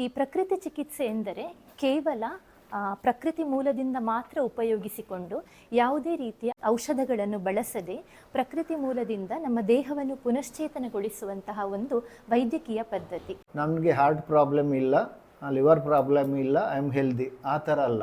ಈ ಪ್ರಕೃತಿ ಚಿಕಿತ್ಸೆ ಎಂದರೆ ಕೇವಲ ಪ್ರಕೃತಿ ಮೂಲದಿಂದ ಮಾತ್ರ ಉಪಯೋಗಿಸಿಕೊಂಡು ಯಾವುದೇ ರೀತಿಯ ಔಷಧಗಳನ್ನು ಬಳಸದೆ ಪ್ರಕೃತಿ ಮೂಲದಿಂದ ನಮ್ಮ ದೇಹವನ್ನು ಪುನಶ್ಚೇತನಗೊಳಿಸುವಂತಹ ಒಂದು ವೈದ್ಯಕೀಯ ಪದ್ಧತಿ. ನನಗೆ ಹಾರ್ಟ್ ಪ್ರಾಬ್ಲಮ್ ಇಲ್ಲ ಲಿವರ್ ಪ್ರಾಬ್ಲಮ್ ಇಲ್ಲ ಐ ಆಮ್ ಹೆಲ್ದಿ ಆ ಥರ ಅಲ್ಲ.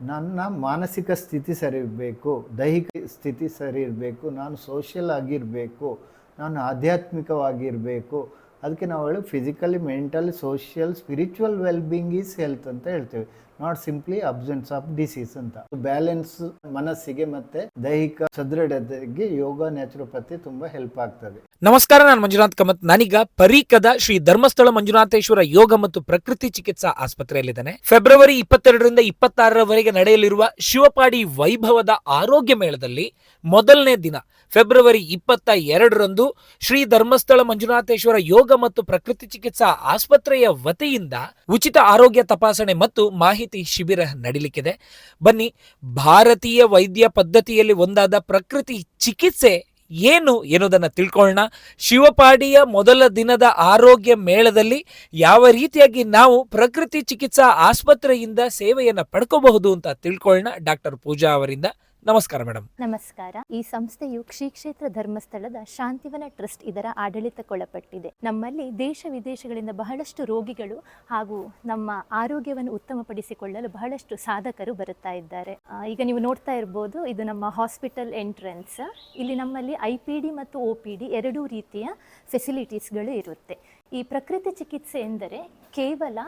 ನನ್ನ ಮಾನಸಿಕ ಸ್ಥಿತಿ ಸರಿ ಇರಬೇಕು, ದೈಹಿಕ ಸ್ಥಿತಿ ಸರಿ ಇರಬೇಕು, ನಾನು ಸೋಷಿಯಲ್ ಆಗಿರಬೇಕು, ನಾನು ಆಧ್ಯಾತ್ಮಿಕವಾಗಿರಬೇಕು ಅದಕ್ಕೆ ನಾವು ಹೇಳಿ physically mentally social spiritual wellbeing is health ಅಂತ ಹೇಳ್ತೇವೆ. Not simply absence of disease ಅಂತ. ಬ್ಯಾಲೆನ್ಸ್ ಮನಸ್ಸಿಗೆ ಮತ್ತೆ ದೈಹಿಕ ಸದೃಢತೆಗೆ ಯೋಗ ನ್ಯಾಚುರೋಪತಿ ತುಂಬಾ ಹೆಲ್ಪ್ ಆಗ್ತದೆ. ನಮಸ್ಕಾರ, ನಾನು ಮಂಜುನಾಥ್ ಕಮತ್. ನಾನೀಗ ಪರೀಕದ ಶ್ರೀ ಧರ್ಮಸ್ಥಳ ಮಂಜುನಾಥೇಶ್ವರ ಯೋಗ ಮತ್ತು ಪ್ರಕೃತಿ ಚಿಕಿತ್ಸಾ ಆಸ್ಪತ್ರೆಯಲ್ಲಿದ್ದಾನೆ. ಫೆಬ್ರವರಿ ಇಪ್ಪತ್ತೆರಡರಿಂದ ಇಪ್ಪತ್ತಾರರವರೆಗೆ ನಡೆಯಲಿರುವ ಶಿವಪಾಡಿ ವೈಭವದ ಆರೋಗ್ಯ ಮೇಳದಲ್ಲಿ ಮೊದಲನೇ ದಿನ ಫೆಬ್ರವರಿ ಇಪ್ಪತ್ತ ಎರಡರಂದು ಶ್ರೀ ಧರ್ಮಸ್ಥಳ ಮಂಜುನಾಥೇಶ್ವರ ಯೋಗ ಮತ್ತು ಪ್ರಕೃತಿ ಚಿಕಿತ್ಸಾ ಆಸ್ಪತ್ರೆಯ ವತಿಯಿಂದ ಉಚಿತ ಆರೋಗ್ಯ ತಪಾಸಣೆ ಮತ್ತು ಮಾಹಿತಿ ಶಿಬಿರ ನಡೀಲಿಕ್ಕಿದೆ. ಬನ್ನಿ, ಭಾರತೀಯ ವೈದ್ಯ ಪದ್ಧತಿಯಲ್ಲಿ ಒಂದಾದ ಪ್ರಕೃತಿ ಚಿಕಿತ್ಸೆ ಏನು ಎನ್ನುವುದನ್ನು ತಿಳ್ಕೊಳ್ಳೋಣ. ಶಿವಪಾಡಿಯ ಮೊದಲ ದಿನದ ಆರೋಗ್ಯ ಮೇಳದಲ್ಲಿ ಯಾವ ರೀತಿಯಾಗಿ ನಾವು ಪ್ರಕೃತಿ ಚಿಕಿತ್ಸಾ ಆಸ್ಪತ್ರೆಯಿಂದ ಸೇವೆಯನ್ನು ಪಡ್ಕೋಬಹುದು ಅಂತ ತಿಳ್ಕೊಳ್ಳೋಣ. ಡಾಕ್ಟರ್ ಪೂಜಾ ಅವರಿಂದ. ನಮಸ್ಕಾರ ಮೇಡಮ್ ನಮಸ್ಕಾರ. ಈ ಸಂಸ್ಥೆಯು ಶ್ರೀ ಕ್ಷೇತ್ರ ಧರ್ಮಸ್ಥಳದ ಶಾಂತಿವನ ಟ್ರಸ್ಟ್ ಇದರ ಆಡಳಿತಕ್ಕೊಳಪಟ್ಟಿದೆ. ನಮ್ಮಲ್ಲಿ ದೇಶ ವಿದೇಶಗಳಿಂದ ಬಹಳಷ್ಟು ರೋಗಿಗಳು ಹಾಗೂ ನಮ್ಮ ಆರೋಗ್ಯವನ್ನು ಉತ್ತಮಪಡಿಸಿಕೊಳ್ಳಲು ಬಹಳಷ್ಟು ಸಾಧಕರು ಬರುತ್ತಾ ಇದ್ದಾರೆ. ಈಗ ನೀವು ನೋಡ್ತಾ ಇರ್ಬೋದು, ಇದು ನಮ್ಮ ಹಾಸ್ಪಿಟಲ್ ಎಂಟ್ರೆನ್ಸ್. ಇಲ್ಲಿ ನಮ್ಮಲ್ಲಿ ಐ ಪಿ ಡಿ ಮತ್ತು ಒ ಪಿ ಡಿ ಎರಡೂ ರೀತಿಯ ಫೆಸಿಲಿಟೀಸ್ಗಳು ಇರುತ್ತೆ. ಈ ಪ್ರಕೃತಿ ಚಿಕಿತ್ಸೆ ಎಂದರೆ ಕೇವಲ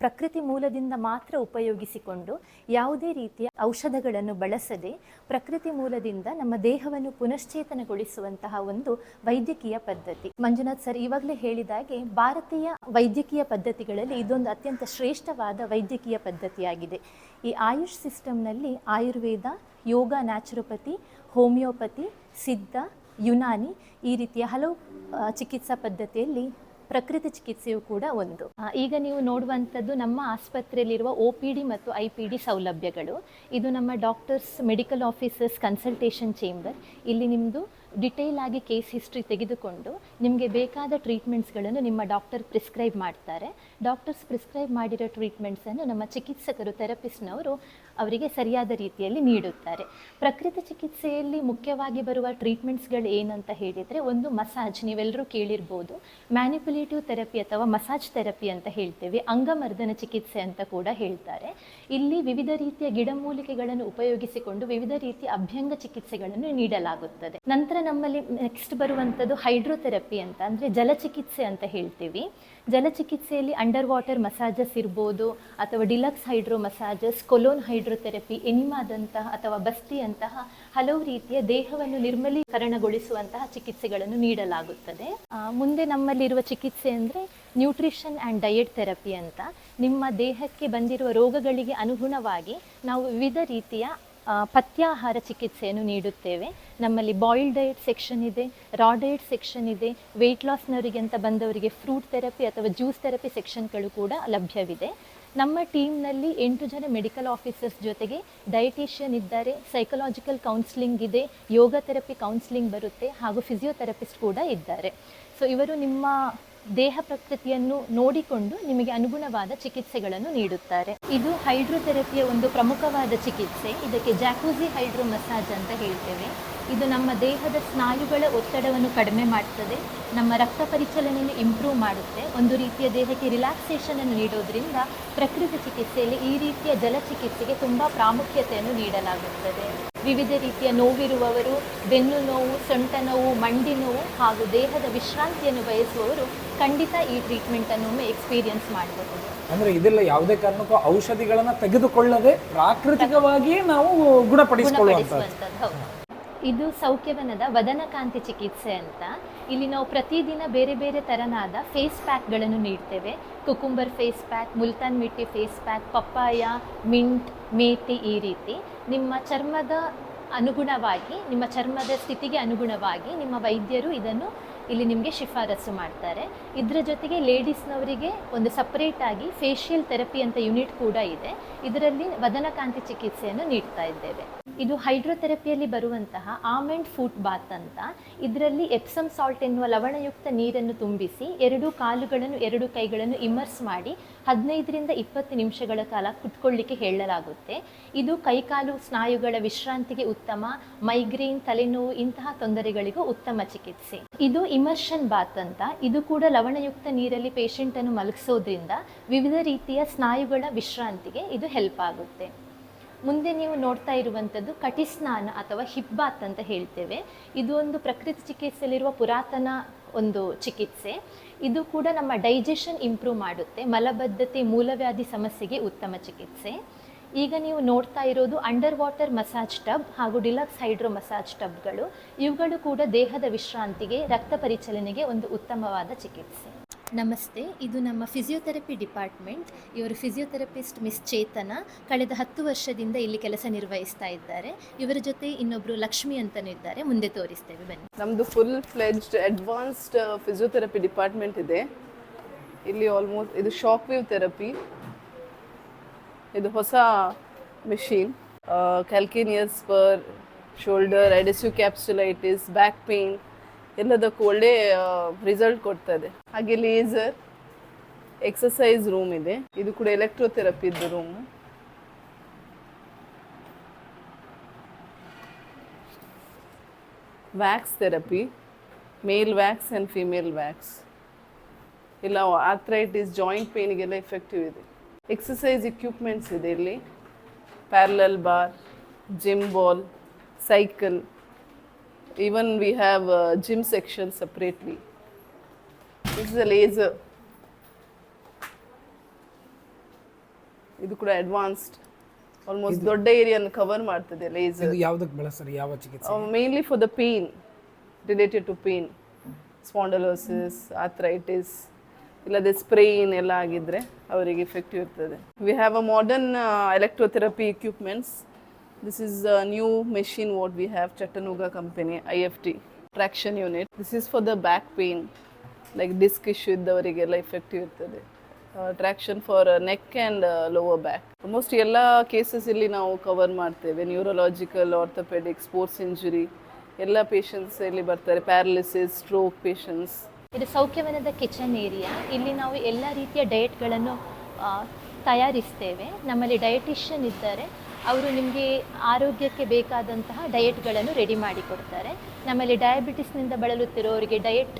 ಪ್ರಕೃತಿ ಮೂಲದಿಂದ ಮಾತ್ರ ಉಪಯೋಗಿಸಿಕೊಂಡು ಯಾವುದೇ ರೀತಿಯ ಔಷಧಗಳನ್ನು ಬಳಸದೆ ಪ್ರಕೃತಿ ಮೂಲದಿಂದ ನಮ್ಮ ದೇಹವನ್ನು ಪುನಶ್ಚೇತನಗೊಳಿಸುವಂತಹ ಒಂದು ವೈದ್ಯಕೀಯ ಪದ್ಧತಿ. ಮಂಜುನಾಥ್ ಸರ್, ಇವಾಗಲೇ ಹೇಳಿದಾಗೆ ಭಾರತೀಯ ವೈದ್ಯಕೀಯ ಪದ್ಧತಿಗಳಲ್ಲಿ ಇದೊಂದು ಅತ್ಯಂತ ಶ್ರೇಷ್ಠವಾದ ವೈದ್ಯಕೀಯ ಪದ್ಧತಿಯಾಗಿದೆ. ಈ ಆಯುಷ್ ಸಿಸ್ಟಮ್ನಲ್ಲಿ ಆಯುರ್ವೇದ, ಯೋಗ, ನ್ಯಾಚುರೋಪತಿ, ಹೋಮಿಯೋಪತಿ, ಸಿದ್ಧ, ಯುನಾನಿ ಈ ರೀತಿಯ ಹಲವು ಚಿಕಿತ್ಸಾ ಪದ್ಧತಿಯಲ್ಲಿ ಪ್ರಕೃತಿ ಚಿಕಿತ್ಸೆಯು ಕೂಡ ಒಂದು. ಈಗ ನೀವು ನೋಡುವಂಥದ್ದು ನಮ್ಮ ಆಸ್ಪತ್ರೆಯಲ್ಲಿರುವ ಒ ಪಿ ಡಿ ಮತ್ತು ಐ ಪಿ ಡಿ ಸೌಲಭ್ಯಗಳು. ಇದು ನಮ್ಮ doctors medical officers consultation chamber. ಇಲ್ಲಿ ನಿಮ್ಮದು ಡಿಟೇಲ್ ಆಗಿ ಕೇಸ್ ಹಿಸ್ಟ್ರಿ ತೆಗೆದುಕೊಂಡು ನಿಮಗೆ ಬೇಕಾದ ಟ್ರೀಟ್ಮೆಂಟ್ಸ್ಗಳನ್ನು ನಿಮ್ಮ ಡಾಕ್ಟರ್ ಪ್ರಿಸ್ಕ್ರೈಬ್ ಮಾಡ್ತಾರೆ. ಡಾಕ್ಟರ್ಸ್ ಪ್ರಿಸ್ಕ್ರೈಬ್ ಮಾಡಿರೋ ಟ್ರೀಟ್ಮೆಂಟ್ಸನ್ನು ನಮ್ಮ ಚಿಕಿತ್ಸಕರು ಥೆರಪಿಸ್ಟ್ನವರು ಅವರಿಗೆ ಸರಿಯಾದ ರೀತಿಯಲ್ಲಿ ನೀಡುತ್ತಾರೆ. ಪ್ರಕೃತಿ ಚಿಕಿತ್ಸೆಯಲ್ಲಿ ಮುಖ್ಯವಾಗಿ ಬರುವ ಟ್ರೀಟ್ಮೆಂಟ್ಸ್ಗಳು ಏನಂತ ಹೇಳಿದರೆ ಒಂದು ಮಸಾಜ್ ನೀವೆಲ್ಲರೂ ಕೇಳಿರ್ಬೋದು. ಮ್ಯಾನಿಪುಲೇಟಿವ್ ಥೆರಪಿ ಅಥವಾ ಮಸಾಜ್ ಥೆರಪಿ ಅಂತ ಹೇಳ್ತೇವೆ. ಅಂಗಮರ್ದನ ಚಿಕಿತ್ಸೆ ಅಂತ ಕೂಡ ಹೇಳ್ತಾರೆ. ಇಲ್ಲಿ ವಿವಿಧ ರೀತಿಯ ಗಿಡಮೂಲಿಕೆಗಳನ್ನು ಉಪಯೋಗಿಸಿಕೊಂಡು ವಿವಿಧ ರೀತಿಯ ಅಭ್ಯಂಗ ಚಿಕಿತ್ಸೆಗಳನ್ನು ನೀಡಲಾಗುತ್ತದೆ. ನಂತರ ನಮ್ಮಲ್ಲಿ ನೆಕ್ಸ್ಟ್ ಬರುವಂಥದ್ದು ಹೈಡ್ರೋಥೆರಪಿ ಅಂತ, ಅಂದರೆ ಜಲಚಿಕಿತ್ಸೆ ಅಂತ ಹೇಳ್ತೀವಿ. ಜಲಚಿಕಿತ್ಸೆಯಲ್ಲಿ ಅಂಡರ್ ವಾಟರ್ ಮಸಾಜಸ್ ಇರ್ಬೋದು, ಅಥವಾ deluxe hydro massages colon hydrotherapy ಎನಿಮಾದಂತಹ ಅಥವಾ ಬಸ್ತಿಯಂತಹ ಹಲವು ರೀತಿಯ ದೇಹವನ್ನು ನಿರ್ಮಲೀಕರಣಗೊಳಿಸುವಂತಹ ಚಿಕಿತ್ಸೆಗಳನ್ನು ನೀಡಲಾಗುತ್ತದೆ. ಮುಂದೆ ನಮ್ಮಲ್ಲಿರುವ ಚಿಕಿತ್ಸೆ ಅಂದರೆ ನ್ಯೂಟ್ರಿಷನ್ ಆ್ಯಂಡ್ ಡಯಟ್ ಥೆರಪಿ ಅಂತ. ನಿಮ್ಮ ದೇಹಕ್ಕೆ ಬಂದಿರುವ ರೋಗಗಳಿಗೆ ಅನುಗುಣವಾಗಿ ನಾವು ವಿವಿಧ ರೀತಿಯ ಪಥ್ಯಾಹಾರ ಚಿಕಿತ್ಸೆಯನ್ನು ನೀಡುತ್ತೇವೆ. ನಮ್ಮಲ್ಲಿ ಬಾಯ್ಲ್ಡ್ ಡಯಟ್ ಸೆಕ್ಷನ್ ಇದೆ ರಾ ಡಯಟ್ ಸೆಕ್ಷನ್ ಇದೆ ವೆಯ್ಟ್ ಲಾಸ್ನವರಿಗೆ ಅಂತ ಬಂದವರಿಗೆ ಫ್ರೂಟ್ ಥೆರಪಿ ಅಥವಾ ಜ್ಯೂಸ್ ಥೆರಪಿ ಸೆಕ್ಷನ್ಗಳು ಕೂಡ ಲಭ್ಯವಿದೆ. ನಮ್ಮ ಟೀಮ್ನಲ್ಲಿ ಎಂಟು ಜನ ಮೆಡಿಕಲ್ ಆಫೀಸರ್ಸ್ ಜೊತೆಗೆ ಡಯಟೀಷಿಯನ್ ಇದ್ದಾರೆ ಸೈಕಲಾಜಿಕಲ್ ಕೌನ್ಸಿಲಿಂಗ್ ಇದೆ ಯೋಗ ಥೆರಪಿ ಕೌನ್ಸಿಲಿಂಗ್ ಬರುತ್ತೆ ಹಾಗೂ ಫಿಸಿಯೋಥೆರಪಿಸ್ಟ್ ಕೂಡ ಇದ್ದಾರೆ. ಸೊ ಇವರು ನಿಮ್ಮ ದೇಹ ಪ್ರಕೃತಿಯನ್ನು ನೋಡಿಕೊಂಡು ನಿಮಗೆ ಅನುಗುಣವಾದ ಚಿಕಿತ್ಸೆಗಳನ್ನು ನೀಡುತ್ತಾರೆ. ಇದು ಹೈಡ್ರೋಥೆರಪಿಯ ಒಂದು ಪ್ರಮುಖವಾದ ಚಿಕಿತ್ಸೆ. ಇದಕ್ಕೆ ಜಾಕೂಸಿ ಹೈಡ್ರೋ ಮಸಾಜ್ ಅಂತ ಹೇಳ್ತೇವೆ. ಇದು ನಮ್ಮ ದೇಹದ ಸ್ನಾಯುಗಳ ಒತ್ತಡವನ್ನು ಕಡಿಮೆ ಮಾಡ್ತದೆ. ನಮ್ಮ ರಕ್ತ ಪರಿಚಲನೆಯನ್ನು ಇಂಪ್ರೂವ್ ಮಾಡುತ್ತೆ. ಒಂದು ರೀತಿಯ ದೇಹಕ್ಕೆ ರಿಲ್ಯಾಕ್ಸೇಷನ್ ಅನ್ನು ನೀಡೋದ್ರಿಂದ ಪ್ರಕೃತಿ ಚಿಕಿತ್ಸೆಯಲ್ಲಿ ಈ ರೀತಿಯ ಜಲ ಚಿಕಿತ್ಸೆಗೆ ತುಂಬ ಪ್ರಾಮುಖ್ಯತೆಯನ್ನು ನೀಡಲಾಗುತ್ತದೆ. ವಿವಿಧ ರೀತಿಯ ನೋವಿರುವವರು ಬೆನ್ನು ನೋವು ಸೊಂಟ ನೋವು ಮಂಡಿ ನೋವು ಹಾಗೂ ದೇಹದ ವಿಶ್ರಾಂತಿಯನ್ನು ಬಯಸುವವರು ಖಂಡಿತ ಈ ಟ್ರೀಟ್ಮೆಂಟನ್ನು ಒಮ್ಮೆ ಎಕ್ಸ್ಪೀರಿಯನ್ಸ್ ಮಾಡಬಹುದು ಅಂದ್ರೆ ಇದೆಲ್ಲ ಯಾವುದೇ ಕಾರಣಕ್ಕೂ ಔಷಧಿಗಳನ್ನ ತೆಗೆದುಕೊಳ್ಳದೆ ಪ್ರಾಕೃತಿಕವಾಗಿಯೇ ನಾವು ಗುಣಪಡಿಸಿಕೊಳ್ಳುವಂತ ಹೌದು. ಇದು ಸೌಖ್ಯವನದ ವದನಕಾಂತಿ ಚಿಕಿತ್ಸೆ ಅಂತ. ಇಲ್ಲಿ ನಾವು ಪ್ರತಿದಿನ ಬೇರೆ ಬೇರೆ ತರನಾದ ಫೇಸ್ ಪ್ಯಾಕ್ಗಳನ್ನು ನೀಡ್ತೇವೆ. Cucumber face pack Multan mitti face pack papaya, mint, methi ಈ ರೀತಿ. ನಿಮ್ಮ ಚರ್ಮದ ಅನುಗುಣವಾಗಿ, ನಿಮ್ಮ ಚರ್ಮದ ಸ್ಥಿತಿಗೆ ಅನುಗುಣವಾಗಿ ನಿಮ್ಮ ವೈದ್ಯರು ಇದನ್ನು ಇಲ್ಲಿ ನಿಮಗೆ ಶಿಫಾರಸು ಮಾಡ್ತಾರೆ. ಇದರ ಜೊತೆಗೆ ಲೇಡೀಸ್ನವರಿಗೆ ಒಂದು ಸಪ್ರೇಟ್ ಆಗಿ ಫೇಶಿಯಲ್ ಥೆರಪಿ ಅಂತ ಯೂನಿಟ್ ಕೂಡ ಇದೆ. ಇದರಲ್ಲಿ ವದನಕಾಂತಿ ಚಿಕಿತ್ಸೆಯನ್ನು ನೀಡ್ತಾ ಇದ್ದೇವೆ. ಇದು ಹೈಡ್ರೋಥೆರಪಿಯಲ್ಲಿ ಬರುವಂತಹ ಆಮೆಂಡ್ ಫೂಟ್ ಬಾತ್ ಅಂತ. ಇದರಲ್ಲಿ ಎಪ್ಸಮ್ ಸಾಲ್ಟ್ ಎನ್ನುವ ಲವಣಯುಕ್ತ ನೀರನ್ನು ತುಂಬಿಸಿ ಎರಡು ಕಾಲುಗಳನ್ನು, ಎರಡು ಕೈಗಳನ್ನು ಇಮರ್ಸ್ ಮಾಡಿ ಹದಿನೈದರಿಂದ ಇಪ್ಪತ್ತು ನಿಮಿಷಗಳ ಕಾಲ ಕುತ್ಕೊಳ್ಳಿಕ್ಕೆ ಹೇಳಲಾಗುತ್ತೆ. ಇದು ಕೈಕಾಲು ಸ್ನಾಯುಗಳ ವಿಶ್ರಾಂತಿಗೆ ಉತ್ತಮ ಮೈಗ್ರೇನ್ ತಲೆನೋವು ಇಂತಹ ತೊಂದರೆಗಳಿಗೂ ಉತ್ತಮ ಚಿಕಿತ್ಸೆ. ಇದು ಇಮರ್ಷನ್ ಬಾತ್ ಅಂತ, ಇದು ಕೂಡ ಲವಣಯುಕ್ತ ನೀರಲ್ಲಿ ಪೇಷಂಟ್ ಅನ್ನು ಮಲಗಿಸೋದ್ರಿಂದ ವಿವಿಧ ರೀತಿಯ ಸ್ನಾಯುಗಳ ವಿಶ್ರಾಂತಿಗೆ ಇದು ಹೆಲ್ಪ್ ಆಗುತ್ತೆ. ಮುಂದೆ ನೀವು ನೋಡ್ತಾ ಇರುವಂಥದ್ದು ಕಟಿಸ್ನಾನ ಅಥವಾ ಹಿಪ್ ಬಾತ್ ಅಂತ ಹೇಳ್ತೇವೆ. ಇದು ಒಂದು ಪ್ರಕೃತಿ ಚಿಕಿತ್ಸೆಯಲ್ಲಿರುವ ಪುರಾತನ ಒಂದು ಚಿಕಿತ್ಸೆ. ಇದು ಕೂಡ ನಮ್ಮ ಡೈಜೆಷನ್ ಇಂಪ್ರೂವ್ ಮಾಡುತ್ತೆ. ಮಲಬದ್ಧತೆ, ಮೂಲವ್ಯಾಧಿ ಸಮಸ್ಯೆಗೆ ಉತ್ತಮ ಚಿಕಿತ್ಸೆ. ಈಗ ನೀವು ನೋಡ್ತಾ ಇರೋದು ಅಂಡರ್ ವಾಟರ್ ಮಸಾಜ್ ಟಬ್ ಹಾಗೂ ಡಿಲಕ್ಸ್ ಹೈಡ್ರೋ ಮಸಾಜ್ ಟಬ್ಗಳು ಇವುಗಳು ಕೂಡ ದೇಹದ ವಿಶ್ರಾಂತಿಗೆ ರಕ್ತ ಪರಿಚಲನೆಗೆ ಒಂದು ಉತ್ತಮವಾದ ಚಿಕಿತ್ಸೆ. ನಮಸ್ತೆ ಇದು ನಮ್ಮ ಫಿಸಿಯೋಥೆರಪಿ ಡಿಪಾರ್ಟ್ಮೆಂಟ್ ಇವರು ಫಿಸಿಯೋಥೆರಪಿಸ್ಟ್ ಮಿಸ್ ಚೇತನ. ಕಳೆದ ಹತ್ತು ವರ್ಷದಿಂದ ಇಲ್ಲಿ ಕೆಲಸ ನಿರ್ವಹಿಸ್ತಾ ಇದ್ದಾರೆ. ಇವರ ಜೊತೆ ಇನ್ನೊಬ್ಬರು ಲಕ್ಷ್ಮಿ ಅಂತಲೂ ಇದ್ದಾರೆ. ಮುಂದೆ ತೋರಿಸ್ತೇವೆ ಬನ್ನಿ. ನಮ್ಮದು full fledged advanced physiotherapy department ಇದೆ. ಇಲ್ಲಿ ಆಲ್ಮೋಸ್ಟ್ ಇದು ಶಾಕ್ ವೇವ್ ಥೆರಪಿ ಇದು ಹೊಸ machine calcaneus spur shoulder adhesive capsulitis back pain ಎಲ್ಲದಕ್ಕೂ ಒಳ್ಳೆ ರಿಸಲ್ಟ್ ಕೊಡ್ತದೆ ಹಾಗೆ ಲೇಸರ್ ಎಕ್ಸಸೈಸ್ ರೂಮ್ ಇದೆ. ಇದು ಕೂಡ ಎಲೆಕ್ಟ್ರೋಥೆರಪಿ ಇದ್ದು room wax therapy male wax and female wax ಇಲ್ಲ ಆಥ್ರೈಟಿಸ್ ಜಾಯಿಂಟ್ ಪೇನಿಗೆಲ್ಲ ಎಫೆಕ್ಟಿವ್ ಇದೆ. ಎಕ್ಸಸೈಸ್ ಇಕ್ವಿಪ್ಮೆಂಟ್ಸ್ ಇದೆ ಇಲ್ಲಿ parallel bar gym ball cycle even we have gym section separately is a laser ಇದು ಕೂಡ ಅಡ್ವಾನ್ಸ್ಡ್ ಆಲ್ಮೋಸ್ಟ್ ದೊಡ್ಡ ಏರಿಯಾನ ಕವರ್ ಮಾಡ್ತದೆ ಲೇಸರ್ ಯಾವುದಕ್ಕೆ ಬಳಸ್ತಾರೆ? ಯಾವ ಚಿಕಿತ್ಸೆ? Mainly for the pain related to pain. Spondylosis arthritis ಇಲ್ಲದೆ ಸ್ಪ್ರೇನ್ ಎಲ್ಲ ಆಗಿದ್ದರೆ ಅವರಿಗೆ ಎಫೆಕ್ಟಿವ್ ಇರ್ತದೆ. We have a modern electrotherapy equipments this is a new machine what we have Chattanooga company I F T traction unit this is for the back pain like disc issue ಇದ್ದವರಿಗೆಲ್ಲ effective ಇರ್ತದೆ. Traction for neck and lower back almost ಎಲ್ಲ cases ಇಲ್ಲಿ ನಾವು cover ಮಾಡ್ತೇವೆ. Neurological orthopaedic sports injury ಎಲ್ಲ patients ಇಲ್ಲಿ ಬರ್ತಾರೆ. Paralysis stroke patients ಇದು ಸೌಖ್ಯವನದ kitchen area ಇಲ್ಲಿ ನಾವು ಎಲ್ಲ ರೀತಿಯ ಡಯೆಟ್ಗಳನ್ನು ತಯಾರಿಸ್ತೇವೆ. ನಮ್ಮಲ್ಲಿ ಡಯಟಿಷಿಯನ್ ಇದ್ದಾರೆ. ಅವರು ನಿಮಗೆ ಆರೋಗ್ಯಕ್ಕೆ ಬೇಕಾದಂತಹ ಡಯೆಟ್ಗಳನ್ನು ರೆಡಿ ಮಾಡಿ ಕೊಡ್ತಾರೆ. ನಮ್ಮಲ್ಲಿ ಡಯಾಬಿಟಿಸ್ನಿಂದ ಬಳಲುತ್ತಿರೋರಿಗೆ ಡಯಟ್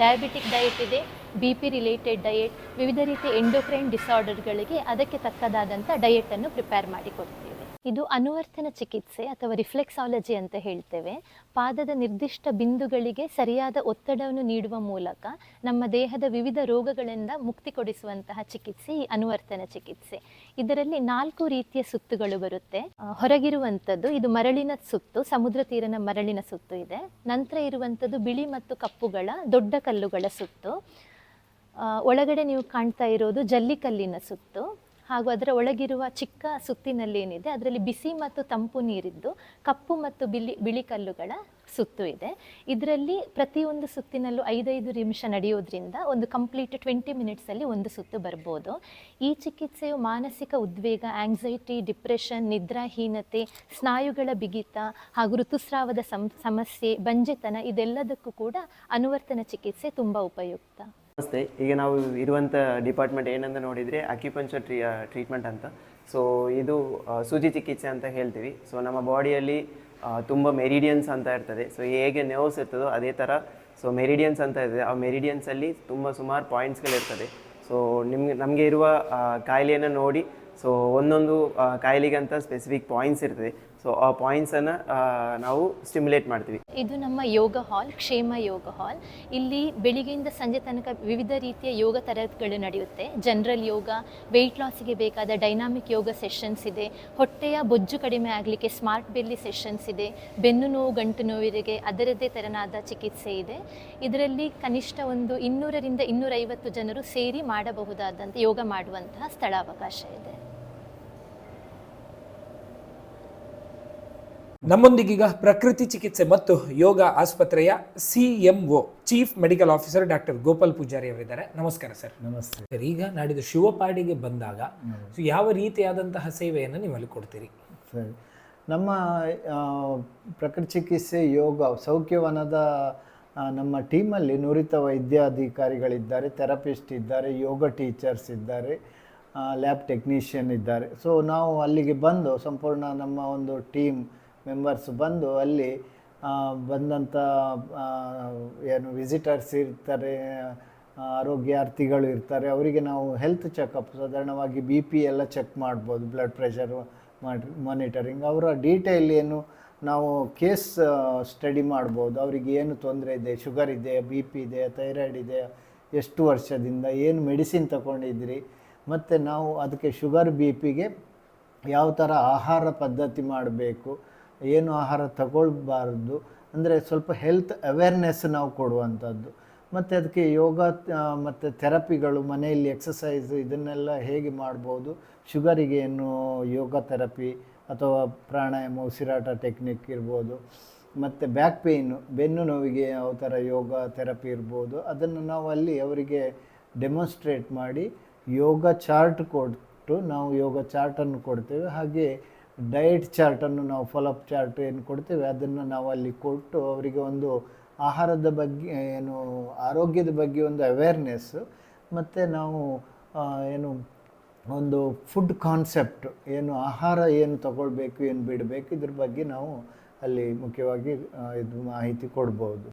ಡಯಾಬಿಟಿಕ್ ಡಯಟ್ ಇದೆ ಬಿ ಪಿ ರಿಲೇಟೆಡ್ ಡಯಟ್ ವಿವಿಧ ರೀತಿಯ ಎಂಡೋಕ್ರೈನ್ ಡಿಸಾರ್ಡರ್ಗಳಿಗೆ ಅದಕ್ಕೆ ತಕ್ಕದಾದಂಥ ಡಯಟನ್ನು ಪ್ರಿಪೇರ್ ಮಾಡಿ ಕೊಡ್ತೇವೆ. ಇದು ಅನುವರ್ತನ ಚಿಕಿತ್ಸೆ ಅಥವಾ ರಿಫ್ಲೆಕ್ಸಾಲಜಿ ಅಂತ ಹೇಳ್ತೇವೆ. ಪಾದದ ನಿರ್ದಿಷ್ಟ ಬಿಂದುಗಳಿಗೆ ಸರಿಯಾದ ಒತ್ತಡವನ್ನು ನೀಡುವ ಮೂಲಕ ನಮ್ಮ ದೇಹದ ವಿವಿಧ ರೋಗಗಳಿಂದ ಮುಕ್ತಿ ಕೊಡಿಸುವಂತಹ ಚಿಕಿತ್ಸೆ, ಈ ಅನುವರ್ತನ ಚಿಕಿತ್ಸೆ. ಇದರಲ್ಲಿ ನಾಲ್ಕು ರೀತಿಯ ಸುತ್ತುಗಳು ಬರುತ್ತೆ. ಹೊರಗಿರುವಂಥದ್ದು ಇದು ಮರಳಿನ ಸುತ್ತು, ಸಮುದ್ರ ತೀರನ ಮರಳಿನ ಸುತ್ತು ಇದೆ. ನಂತರ ಇರುವಂಥದ್ದು ಬಿಳಿ ಮತ್ತು ಕಪ್ಪುಗಳ ದೊಡ್ಡ ಕಲ್ಲುಗಳ ಸುತ್ತು. ಒಳಗಡೆ ನೀವು ಕಾಣ್ತಾ ಇರೋದು ಜಲ್ಲಿಕಲ್ಲಿನ ಸುತ್ತು. ಹಾಗೂ ಅದರ ಒಳಗಿರುವ ಚಿಕ್ಕ ಸುತ್ತಿನಲ್ಲಿ ಏನಿದೆ, ಅದರಲ್ಲಿ ಬಿಸಿ ಮತ್ತು ತಂಪು ನೀರಿದ್ದು, ಕಪ್ಪು ಮತ್ತು ಬಿಳಿ ಬಿಳಿ ಕಲ್ಲುಗಳ ಸುತ್ತು ಇದೆ. ಇದರಲ್ಲಿ ಪ್ರತಿಯೊಂದು ಸುತ್ತಿನಲ್ಲೂ ಐದೈದು ನಿಮಿಷ ನಡೆಯೋದ್ರಿಂದ ಒಂದು ಕಂಪ್ಲೀಟ್ ಟ್ವೆಂಟಿ ಮಿನಿಟ್ಸಲ್ಲಿ ಒಂದು ಸುತ್ತು ಬರ್ಬೋದು. ಈ ಚಿಕಿತ್ಸೆಯು ಮಾನಸಿಕ ಉದ್ವೇಗ ಆಂಗ್ಸೈಟಿ ಡಿಪ್ರೆಷನ್ ನಿದ್ರಾಹೀನತೆ, ಸ್ನಾಯುಗಳ ಬಿಗಿತ ಹಾಗೂ ಋತುಸ್ರಾವದ ಸಮಸ್ಯೆ, ಬಂಜೆತನ ಇದೆಲ್ಲದಕ್ಕೂ ಕೂಡ ಅನುವರ್ತನ ಚಿಕಿತ್ಸೆ ತುಂಬ ಉಪಯುಕ್ತ. ನಮಸ್ತೆ. ಈಗ ನಾವು ಇರುವಂಥ ಡಿಪಾರ್ಟ್ಮೆಂಟ್ ಏನಂತ ನೋಡಿದರೆ ಅಕ್ಯುಪಂಚರ್ ಟ್ರೀ ಟ್ರೀಟ್ಮೆಂಟ್ ಅಂತ. ಸೊ ಇದು ಸೂಜಿ ಚಿಕಿತ್ಸೆ ಅಂತ ಹೇಳ್ತೀವಿ. ಸೊ ನಮ್ಮ ಬಾಡಿಯಲ್ಲಿ ತುಂಬ ಮೆರಿಡಿಯನ್ಸ್ ಅಂತ ಇರ್ತದೆ. ಸೊ ಹೇಗೆ ನರ್ವ್ಸ್ ಇರ್ತದೋ ಅದೇ ಥರ ಸೊ ಮೆರಿಡಿಯನ್ಸ್ ಅಂತ ಇರ್ತದೆ. ಆ ಮೆರಿಡಿಯನ್ಸಲ್ಲಿ ತುಂಬ ಸುಮಾರು ಪಾಯಿಂಟ್ಸ್ಗಳಿರ್ತದೆ ಸೊ ನಿಮ್ಗೆ, ನಮಗೆ ಇರುವ ಕಾಯಿಲೆಯನ್ನು ನೋಡಿ ಸೊ ಒಂದೊಂದು ಕಾಯಿಲೆಗಂತ ಸ್ಪೆಸಿಫಿಕ್ ಪಾಯಿಂಟ್ಸ್ ಇರ್ತದೆ. ಸೊ ಆ ಅನ್ನ ನಾವು ಸ್ಟಿಮ್ಯುಲೇಟ್ ಮಾಡ್ತೀವಿ. ಇದು ನಮ್ಮ ಯೋಗ ಹಾಲ್, ಕ್ಷೇಮ ಯೋಗ ಹಾಲ್. ಇಲ್ಲಿ ಬೆಳಿಗ್ಗೆಯಿಂದ ಸಂಜೆ ತನಕ ವಿವಿಧ ರೀತಿಯ ಯೋಗ ತರಗತಿಗಳು ನಡೆಯುತ್ತೆ. ಜನರಲ್ ಯೋಗ ವೆಯ್ಟ್ ಲಾಸಿಗೆ ಬೇಕಾದ ಡೈನಾಮಿಕ್ ಯೋಗ ಸೆಷನ್ಸ್ ಇದೆ. ಹೊಟ್ಟೆಯ ಬೊಜ್ಜು ಕಡಿಮೆ ಆಗಲಿಕ್ಕೆ ಸ್ಮಾರ್ಟ್ ಬೆಲ್ಲಿ ಸೆಷನ್ಸ್ ಇದೆ. ಬೆನ್ನು ನೋವು, ಗಂಟು ನೋವಿಗೆ ಅದರದ್ದೇ ತೆರನಾದ ಚಿಕಿತ್ಸೆ ಇದೆ. ಇದರಲ್ಲಿ ಕನಿಷ್ಠ ಒಂದು ಇನ್ನೂರರಿಂದ ಇನ್ನೂರೈವತ್ತು ಜನರು ಸೇರಿ ಮಾಡಬಹುದಾದಂಥ ಯೋಗ ಮಾಡುವಂತಹ ಸ್ಥಳಾವಕಾಶ ಇದೆ. ನಮ್ಮೊಂದಿಗೀಗ ಪ್ರಕೃತಿ ಚಿಕಿತ್ಸೆ ಮತ್ತು ಯೋಗ ಆಸ್ಪತ್ರೆಯ CMO chief medical officer doctor Gopal Pujari ಅವರಿದ್ದಾರೆ. ನಮಸ್ಕಾರ ಸರ್. ನಮಸ್ತೆ. ಸರ್ ಈಗ ನಾಡಿದ್ದು ಶಿವಪಾಡಿಗೆ ಬಂದಾಗ ಸೊ ಯಾವ ರೀತಿಯಾದಂತಹ ಸೇವೆಯನ್ನು ನೀವು ಅಲ್ಲಿ ಕೊಡ್ತೀರಿ? ಸರಿ. ನಮ್ಮ ಪ್ರಕೃತಿ ಚಿಕಿತ್ಸೆ ಯೋಗ ಸೌಖ್ಯವನದ ನಮ್ಮ ಟೀಮಲ್ಲಿ ನುರಿತ ವೈದ್ಯಾಧಿಕಾರಿಗಳಿದ್ದಾರೆ ಥೆರಪಿಸ್ಟ್ ಇದ್ದಾರೆ ಯೋಗ ಟೀಚರ್ಸ್ ಇದ್ದಾರೆ ಲ್ಯಾಬ್ ಟೆಕ್ನಿಷಿಯನ್ ಇದ್ದಾರೆ. ಸೊ ನಾವು ಅಲ್ಲಿಗೆ ಬಂದು ಸಂಪೂರ್ಣ ನಮ್ಮ ಒಂದು ಟೀಮ್ ಮೆಂಬರ್ಸ್ ಬಂದು ಅಲ್ಲಿ ಬಂದಂಥ ಏನು ವಿಸಿಟರ್ಸ್ ಇರ್ತಾರೆ ಆರೋಗ್ಯಾರ್ಥಿಗಳು ಇರ್ತಾರೆ, ಅವರಿಗೆ ನಾವು ಹೆಲ್ತ್ ಚೆಕಪ್ ಸಾಧಾರಣವಾಗಿ ಬಿ ಪಿ ಎಲ್ಲ ಚೆಕ್ ಮಾಡ್ಬೋದು ಬ್ಲಡ್ ಪ್ರೆಷರು ಮಾನಿಟರಿಂಗ್ ಅವರ ಡೀಟೇಲ್ ಏನು ನಾವು ಕೇಸ್ ಸ್ಟಡಿ ಮಾಡ್ಬೋದು. ಅವರಿಗೆ ಏನು ತೊಂದರೆ ಇದೆ ಶುಗರ್ ಇದೆ ಬಿ ಪಿ ಇದೆ ಥೈರಾಯ್ಡ್ ಇದೆ, ಎಷ್ಟು ವರ್ಷದಿಂದ, ಏನು ಮೆಡಿಸಿನ್ ತಗೊಂಡಿದ್ರಿ ಮತ್ತು ನಾವು ಅದಕ್ಕೆ ಶುಗರ್ ಬಿ ಪಿಗೆ ಯಾವ ಥರ ಆಹಾರ ಪದ್ಧತಿ ಮಾಡಬೇಕು ಏನು ಆಹಾರ ತಗೊಳ್ಬಾರ್ದು. ಅಂದರೆ ಸ್ವಲ್ಪ ಹೆಲ್ತ್ ಅವೇರ್ನೆಸ್ ನಾವು ಕೊಡುವಂಥದ್ದು. ಮತ್ತು ಅದಕ್ಕೆ ಯೋಗ ಮತ್ತು ಥೆರಪಿಗಳು ಮನೆಯಲ್ಲಿ ಎಕ್ಸಸೈಸ್ ಇದನ್ನೆಲ್ಲ ಹೇಗೆ ಮಾಡ್ಬೋದು? ಶುಗರಿಗೆ ಏನು ಯೋಗ ಥೆರಪಿ ಅಥವಾ ಪ್ರಾಣಾಯಾಮ, ಉಸಿರಾಟ ಟೆಕ್ನಿಕ್ ಇರ್ಬೋದು. ಮತ್ತು ಬ್ಯಾಕ್ ಪೇಯ್ನು ಬೆನ್ನು ನೋವಿಗೆ ಯಾವ ಥರ ಯೋಗ ಥೆರಪಿ ಇರ್ಬೋದು. ಅದನ್ನು ನಾವು ಅಲ್ಲಿ ಅವರಿಗೆ ಡೆಮಾನ್ಸ್ಟ್ರೇಟ್ ಮಾಡಿ ಯೋಗ ಚಾರ್ಟ್ ಕೊಟ್ಟು ನಾವು ಯೋಗ ಚಾರ್ಟನ್ನು ಕೊಡ್ತೇವೆ. ಹಾಗೆ ಡಯಟ್ ಚಾರ್ಟನ್ನು ನಾವು ಫಾಲೋಅಪ್ ಚಾರ್ಟ್ ಏನು ಕೊಡ್ತೇವೆ, ಅದನ್ನು ನಾವು ಅಲ್ಲಿ ಕೊಟ್ಟು ಅವರಿಗೆ ಒಂದು ಆಹಾರದ ಬಗ್ಗೆ, ಏನು ಆರೋಗ್ಯದ ಬಗ್ಗೆ ಒಂದು ಅವೇರ್ನೆಸ್ಸು ಮತ್ತು ನಾವು ಏನು ಒಂದು ಫುಡ್ ಕಾನ್ಸೆಪ್ಟ್ ಏನು ಆಹಾರ ಏನು ತಗೊಳ್ಬೇಕು, ಏನು ಬಿಡಬೇಕು, ಇದ್ರ ಬಗ್ಗೆ ನಾವು ಅಲ್ಲಿ ಮುಖ್ಯವಾಗಿ ಇದು ಮಾಹಿತಿ ಕೊಡ್ಬೋದು.